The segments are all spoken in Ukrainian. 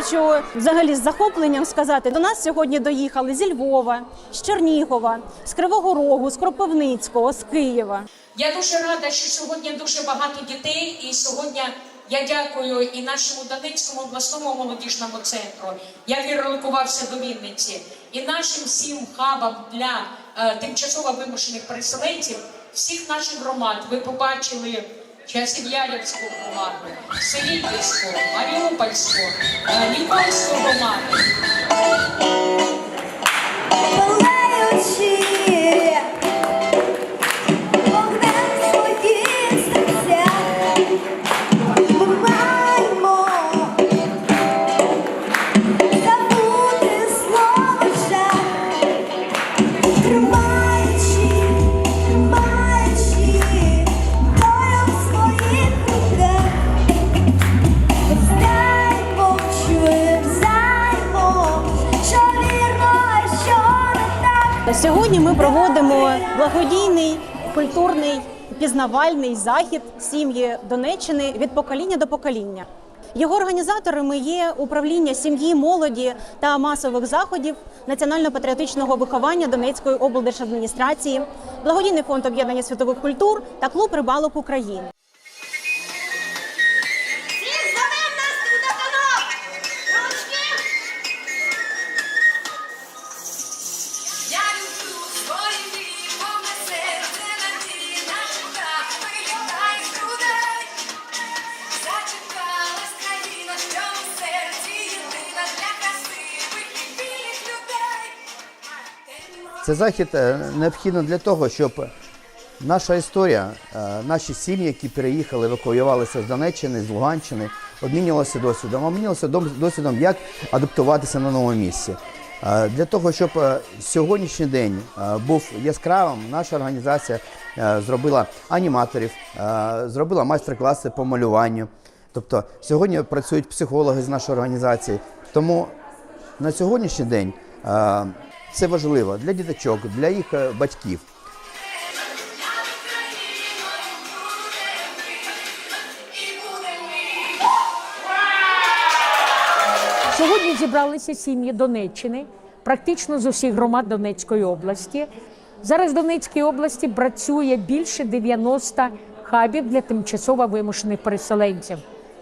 хочу взагалі з захопленням сказати, до нас сьогодні доїхали зі Львова, з Чернігова, з Кривого Рогу, з Кропивницького, з Києва. Я дуже рада, що сьогодні дуже багато дітей, і сьогодні я дякую і нашому Донецькому обласному молодіжному центру. Я віроликувався до Вінниці, і нашим всім хабам для е, тимчасово вимушених переселенців всіх наших громад. Ви побачили Часів'ярівську громаду, Селітівську, Маріупольську, е, Нікольську громаду. Сьогодні ми проводимо благодійний культурний пізнавальний захід сім'ї Донеччини від покоління до покоління. Його організаторами є управління сім'ї, молоді та масових заходів національно-патріотичного виховання Донецької облдержадміністрації, благодійний фонд об'єднання світових культур та клуб рибалок України. Це захід е, необхідно для того, щоб наша історія, е, наші сім'ї, які переїхали, евакуювалися з Донеччини, з Луганщини, обмінювалися досвідом, обмінювалися дом- досвідом, як адаптуватися на новому місці. Е, Для того, щоб сьогоднішній день був яскравим, наша організація зробила аніматорів, зробила майстер-класи по малюванню. Тобто сьогодні працюють психологи з нашої організації. Тому на сьогоднішній день це важливо для діточок, для їх е, батьків. Сьогодні зібралися сім'ї Донеччини, практично з усіх громад Донецької області. Зараз в Донецькій області працює більше 90 хабів для тимчасово вимушених переселенців.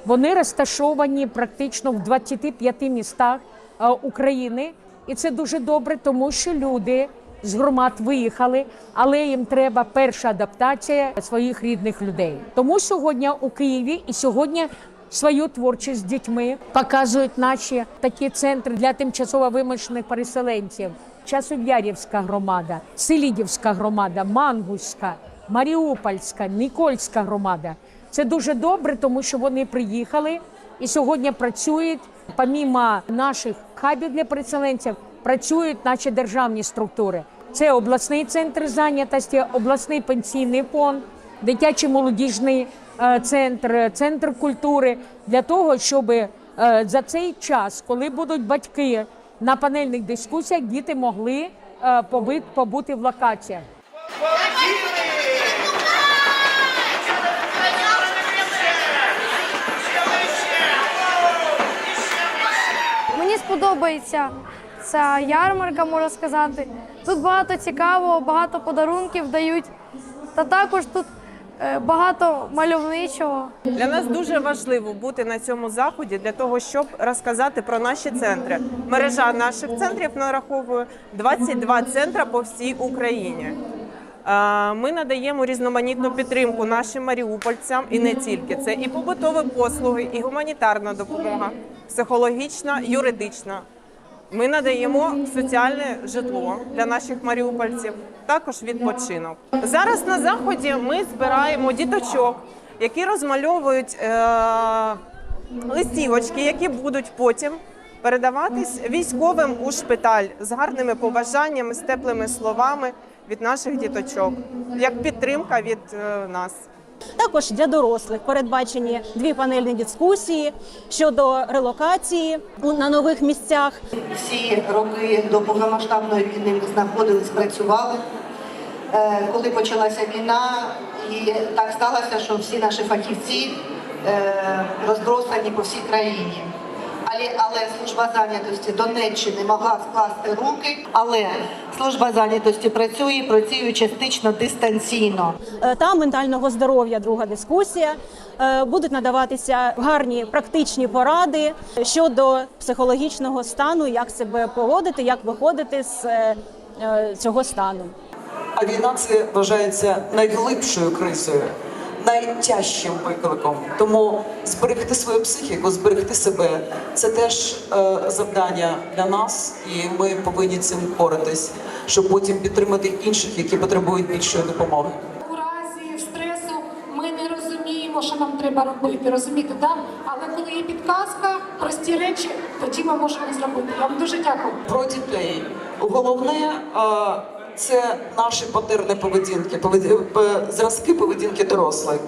Вони розташовані практично в 25 містах е, України, і це дуже добре, тому що люди з громад виїхали, але їм треба перша адаптація своїх рідних людей. Тому сьогодні у Києві і сьогодні свою творчість з дітьми показують наші такі центри для тимчасово вимушених переселенців. Часов'ярівська громада, Селідівська громада, Мангуська, Маріупольська, Нікольська громада. Це дуже добре, тому що вони приїхали і сьогодні працюють. Помімо наших хабів для переселенців, працюють наші державні структури. Це обласний центр зайнятості, обласний пенсійний фонд, дитячий молодіжний е, центр, центр культури для того, щоб е, за цей час, коли будуть батьки на панельних дискусіях, діти могли е, побути в локаціях. Мені сподобається ця ярмарка, можна сказати. Тут багато цікавого, багато подарунків дають. Та також тут е, багато мальовничого. Для нас дуже важливо бути на цьому заході для того, щоб розказати про наші центри. Мережа наших центрів нараховує 22 центри по всій Україні. Е, Ми надаємо різноманітну підтримку нашим маріупольцям і не тільки це і побутові послуги, і гуманітарна допомога, психологічна, юридична. Ми надаємо соціальне житло для наших маріупольців, також відпочинок. Зараз на заході ми збираємо діточок, які розмальовують е- листівочки, які будуть потім передаватись військовим у шпиталь з гарними побажаннями, з теплими словами від наших діточок, як підтримка від е, нас. Також для дорослих передбачені дві панельні дискусії щодо релокації на нових місцях. всі роки до повномасштабної війни ми знаходились, працювали. Е, Коли почалася війна, і так сталося, що всі наші фахівці е, розбросані по всій країні. Далі, але служба зайнятості Донеччини могла скласти руки, але служба зайнятості працює, працює частично дистанційно. Е, та ментального здоров'я. Друга дискусія. Е, Будуть надаватися гарні практичні поради щодо психологічного стану, як себе поводити, як виходити з е, цього стану. А війна це вважається найглибшою кризою, найтяжчим викликом. Тому зберегти свою психіку, зберегти себе це теж е, завдання для нас, і ми повинні цим впоратись, щоб потім підтримати інших, які потребують більшої допомоги. У разі стресу ми не розуміємо, що нам треба робити, розумієте, да? але коли є підказка, прості речі, тоді ми можемо зробити. Я вам дуже дякую. Про дітей головне е, це наші патерни поведінки, поведі- зразки поведінки дорослих.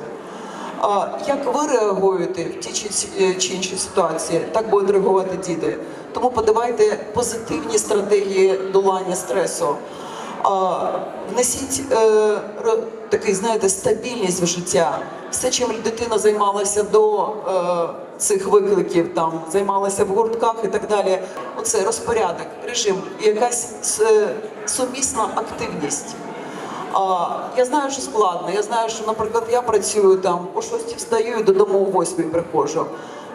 Е, Як ви реагуєте в тій чи чи іншій ситуації, так будуть реагувати діти. Тому подавайте позитивні стратегії долання стресу. Е, Внесіть е, такий, знаєте, стабільність в життя. Все, чим дитина займалася до е, цих викликів, там займалася в гуртках і так далі. Оце розпорядок, режим, якась сумісна активність. Я знаю, що складно. Я знаю, що, наприклад, я працюю там о 6 встаю і додому о 8 приходжу.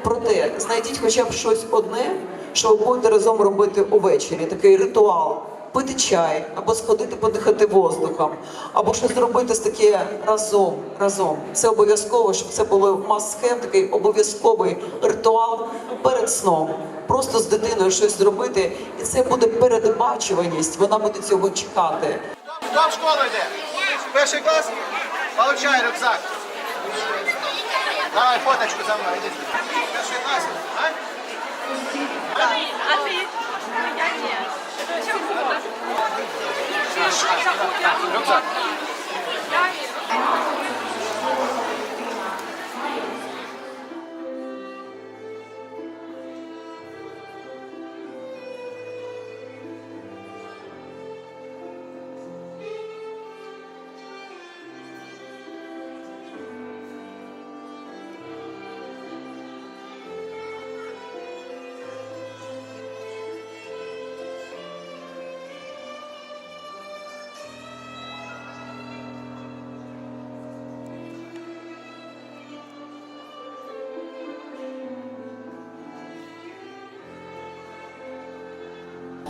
Проте знайдіть хоча б щось одне, що ви будете разом робити увечері, такий ритуал. Пити чай, або сходити подихати воздухом, або щось зробити з таке разом. разом. Це обов'язково, щоб це було must-have, такий обов'язковий ритуал перед сном. Просто з дитиною щось зробити, і це буде передбачуваність. Вона буде цього чекати. Хто в школу йде? Перший клас? Получай рюкзак. Давай фоточку за мною. Перший клас. А? А ти? Я ні. Рюкзак.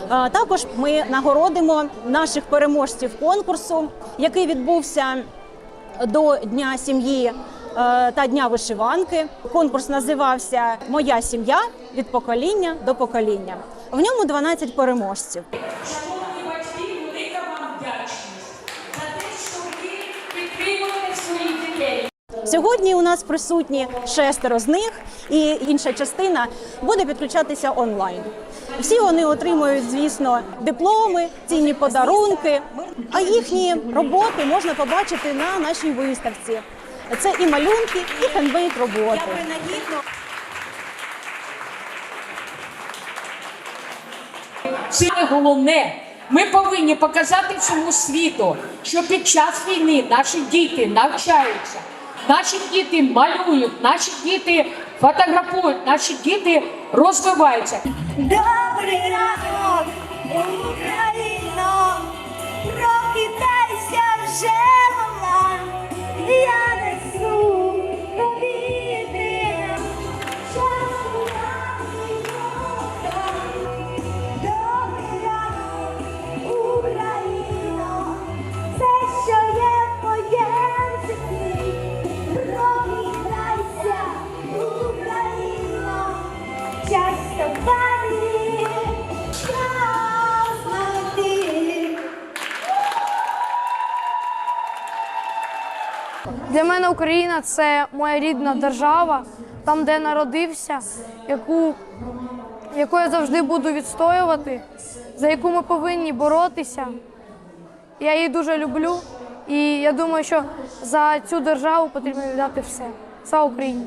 Також ми нагородимо наших переможців конкурсу, який відбувся до Дня сім'ї е, та Дня вишиванки. Конкурс називався Моя сім'я від покоління до покоління. В ньому 12 переможців. Сьогодні у нас присутні шестеро з них, і інша частина буде підключатися онлайн. Всі вони отримують, звісно, дипломи, цінні подарунки. А їхні роботи можна побачити на нашій виставці. Це і малюнки, і хендмейд роботи. Це головне. Ми повинні показати всьому світу, що під час війни наші діти навчаються, наші діти малюють, наші діти фотографують, наші діти розвиваються. Cabrera. Для мене Україна це моя рідна держава, там, де я народився, яку, яку я завжди буду відстоювати, за яку ми повинні боротися. Я її дуже люблю, і я думаю, що за цю державу потрібно віддати все. Слава Україні!